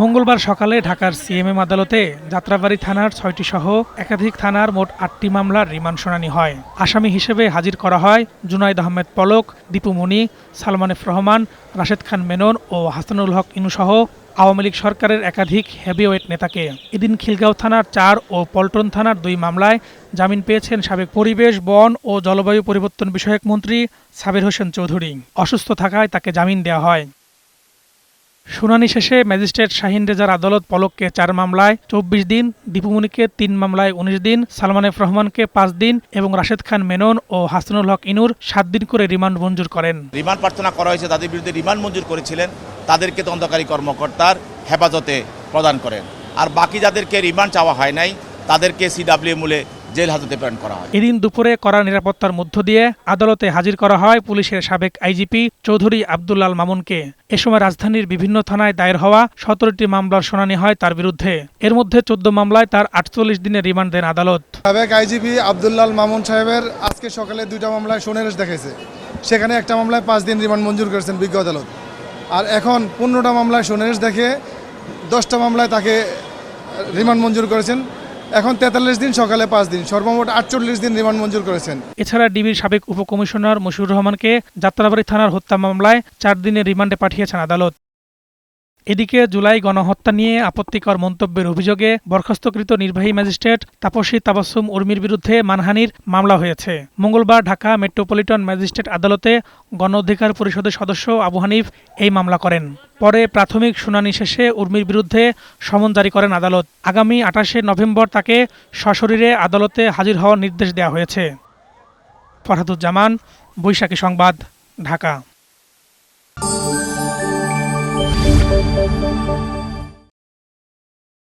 মঙ্গলবার সকালে ঢাকার সিএমএম আদালতে যাত্রাবাড়ী থানার ছয়টি সহ একাধিক থানার মোট আটটি মামলার রিমান্ড শুনানি হয়। আসামি হিসেবে হাজির করা হয় জুনাইদ আহমেদ পলক, দীপু মনি, সালমান এফ রহমান, রাশেদ খান মেনন ও হাসানুল হক ইনুসহ আওয়ামী লীগ সরকারের একাধিক হেভিওয়েট নেতাকে। এদিন খিলগাঁও থানার চার ও পল্টন থানার দুই মামলায় জামিন পেয়েছেন সাবেক পরিবেশ, বন ও জলবায়ু পরিবর্তন বিষয়ক মন্ত্রী সাবির হোসেন চৌধুরী। অসুস্থ থাকায় তাকে জামিন দেওয়া হয়। শুনানি শেষে ম্যাজিস্ট্রেট শাহিন রেজার আদালত পলককে চার মামলায় চব্বিশ দিন দীপুমণিকে তিন মামলায় উনিশ দিন, সালমান এফ রহমানকে পাঁচ দিন এবং রাশেদ খান মেনন ও হাসানুল হক ইনুর সাত দিন করে রিমান্ড মঞ্জুর করেন। রিমান্ড প্রার্থনা করা হয়েছে, তাদের বিরুদ্ধে রিমান্ড মঞ্জুর করেছিলেন, তাদেরকে তদন্তকারী কর্মকর্তার হেফাজতে প্রদান করেন। আর বাকি যাদেরকে রিমান্ড চাওয়া হয় নাই, তাদেরকে সিডাব্লিউ মূলে জেল হাজতে প্রেরণ করা হয়। এদিন দুপুরে কড়া নিরাপত্তার মধ্য দিয়ে আদালতে হাজির করা হয় পুলিশের সাবেক আইজিপি চৌধুরী আবদুল্লাল মামুনকে। এ সময় রাজধানীর বিভিন্ন থানায় দায়ের হওয়া সতেরোটি মামলার শুনানি হয় তার বিরুদ্ধে। এর মধ্যে চোদ্দ মামলায় তার আটচল্লিশ দিনের রিমান্ড দেন আদালত। সাবেক আইজিপি আবদুল্লাল মামুন সাহেবের আজকে সকালে দুইটা মামলায় সোনারেশ দেখেছে সেখানে একটা মামলায় পাঁচ দিন রিমান্ড মঞ্জুর করেছেন বিজ্ঞ আদালত। আর এখন পনেরোটা মামলায় সোনারেশ দেখে দশটা মামলায় তাকে রিমান্ড মঞ্জুর করেছেন। এখন তেতাল্লিশ দিন, সকালে পাঁচ দিন। সর্বমোট আটচল্লিশ দিন রিমান্ড মঞ্জুর করেছেন। এছাড়া ডিবির সাবেক উপকমিশনার মশিউর রহমানকে যাত্রাবাড়ি থানার হত্যা মামলায় চার দিনের রিমান্ডে পাঠিয়েছেন আদালত। এদিকে জুলাই গণহত্যা নিয়ে আপত্তিকর মন্তব্যের অভিযোগে বরখাস্তকৃত নির্বাহী ম্যাজিস্ট্রেট তাপসী তাবাসুম উর্মির বিরুদ্ধে মানহানির মামলা হয়েছে। মঙ্গলবার ঢাকা মেট্রোপলিটন ম্যাজিস্ট্রেট আদালতে গণ অধিকার পরিষদের সদস্য আবু হানিফ এই মামলা করেন। পরে প্রাথমিক শুনানি শেষে উর্মির বিরুদ্ধে সমন জারি করেন আদালত। আগামী আঠাশে নভেম্বর তাকে সশরীরে আদালতে হাজির হওয়ার নির্দেশ দেওয়া হয়েছে। ফরহাদুজ্জামান, বৈশাখী সংবাদ, ঢাকা।